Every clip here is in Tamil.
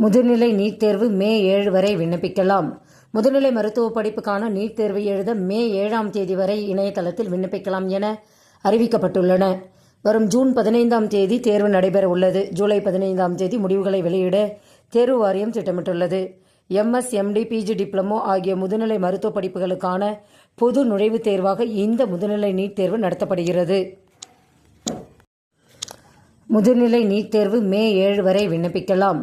முதுநிலை நீட் தேர்வு மே ஏழு வரை விண்ணப்பிக்கலாம். முதுநிலை மருத்துவ படிப்புக்கான நீட் தேர்வை எழுத மே ஏழாம் தேதி வரை இணையதளத்தில் விண்ணப்பிக்கலாம் என அறிவிக்கப்பட்டுள்ளன. வரும் ஜூன் பதினைந்தாம் தேதி தேர்வு நடைபெற உள்ளது. ஜூலை பதினைந்தாம் தேதி முடிவுகளை வெளியிட தேர்வு வாரியம் திட்டமிட்டுள்ளது. எம்எஸ் எம்டி பிஜி டிப்ளமோ ஆகிய முதுநிலை மருத்துவ படிப்புகளுக்கான பொது நுழைவுத் தேர்வாக இந்த முதுநிலை நீட் தேர்வு நடத்தப்படுகிறது. முதுநிலை நீட் தேர்வு மே ஏழு வரை விண்ணப்பிக்கலாம்.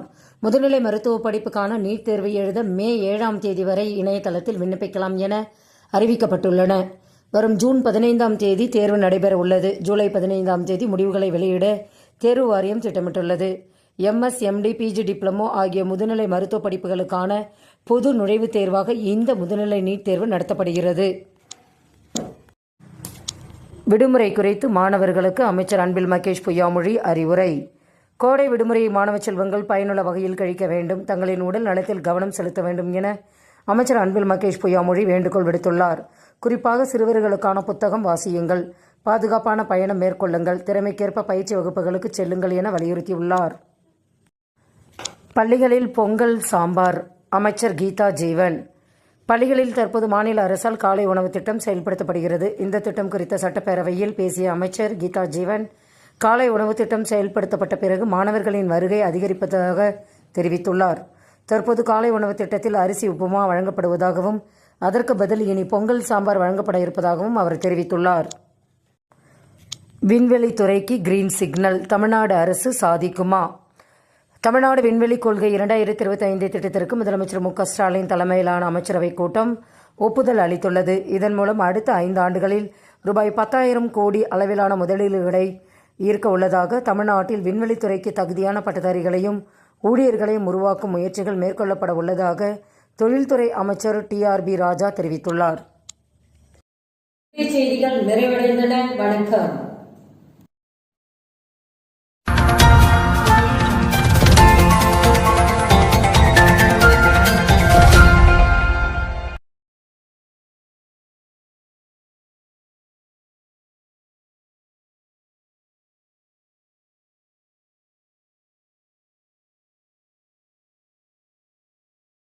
முதுநிலை மருத்துவ படிப்புக்கான நீட் தேர்வை எழுத மே ஏழாம் தேதி வரை இணையதளத்தில் விண்ணப்பிக்கலாம் என அறிவிக்கப்பட்டுள்ளன. வரும் ஜூன் பதினைந்தாம் தேதி தேர்வு நடைபெற உள்ளது. ஜூலை பதினைந்தாம் தேதி முடிவுகளை வெளியிட தேர்வு வாரியம் திட்டமிட்டுள்ளது. எம்எஸ் எம்டி பிஜி டிப்ளமோ ஆகிய முதுநிலை மருத்துவ படிப்புகளுக்கான பொது நுழைவுத் தேர்வாக இந்த முதுநிலை நீட் தேர்வு நடத்தப்படுகிறது. விடுமுறை குறித்து மாணவர்களுக்கு அமைச்சர் அன்பில் மகேஷ் பொய்யாமொழி அறிவுரை. கோடை விடுமுறையை மாணவ செல்வங்கள் பயனுள்ள வகையில் கழிக்க வேண்டும். தங்களின் உடல் நலத்தில் கவனம் செலுத்த வேண்டும் என அமைச்சர் அன்பில் மகேஷ் பொய்யாமொழி வேண்டுகோள் விடுத்துள்ளார். குறிப்பாக சிறுவர்களுக்கான புத்தகம் வாசியுங்கள். பாதுகாப்பான பயணம் மேற்கொள்ளுங்கள். திறமைக்கேற்ப பயிற்சி வகுப்புகளுக்கு செல்லுங்கள் என வலியுறுத்தியுள்ளார். பள்ளிகளில் பொங்கல் சாம்பார். அமைச்சர் கீதா ஜீவன். பள்ளிகளில் தற்போது மாநில அரசால் காலை உணவு திட்டம் செயல்படுத்தப்படுகிறது. இந்த திட்டம் குறித்த சட்டப்பேரவையில் பேசிய அமைச்சர் கீதா ஜீவன் காலை உணவு திட்டம் செயல்படுத்தப்பட்ட பிறகு மாணவர்களின் வருகை அதிகரிப்பதாக தெரிவித்துள்ளார். தற்போது காலை உணவு திட்டத்தில் அரிசி உப்புமா வழங்கப்படுவதாகவும் அதற்கு பதில் இனி பொங்கல் சாம்பார் வழங்கப்பட இருப்பதாகவும் அவர் தெரிவித்துள்ளார். விண்வெளி துறைக்கு கிரீன் சிக்னல் தமிழ்நாடு அரசு சாதிக்குமா? தமிழ்நாடு விண்வெளி கொள்கை இரண்டாயிரத்தி இருபத்தி ஐந்து திட்டத்திற்கு முதலமைச்சர் மு க ஸ்டாலின் தலைமையிலான அமைச்சரவைக் கூட்டம் ஒப்புதல் அளித்துள்ளது. இதன் மூலம் அடுத்த ஐந்து ஆண்டுகளில் ரூபாய் பத்தாயிரம் கோடி அளவிலான முதலீடுகளை ஈர்க்க உள்ளதாக தமிழ்நாட்டில் விண்வெளித்துறைக்கு தகுதியான பட்டதாரிகளையும் ஊழியர்களையும் உருவாக்கும் முயற்சிகள் மேற்கொள்ளப்பட உள்ளதாக தொழில்துறை அமைச்சர் டி ஆர் பி ராஜா தெரிவித்துள்ளார். செய்திகள் நிறைவடைந்தன. வணக்கம்.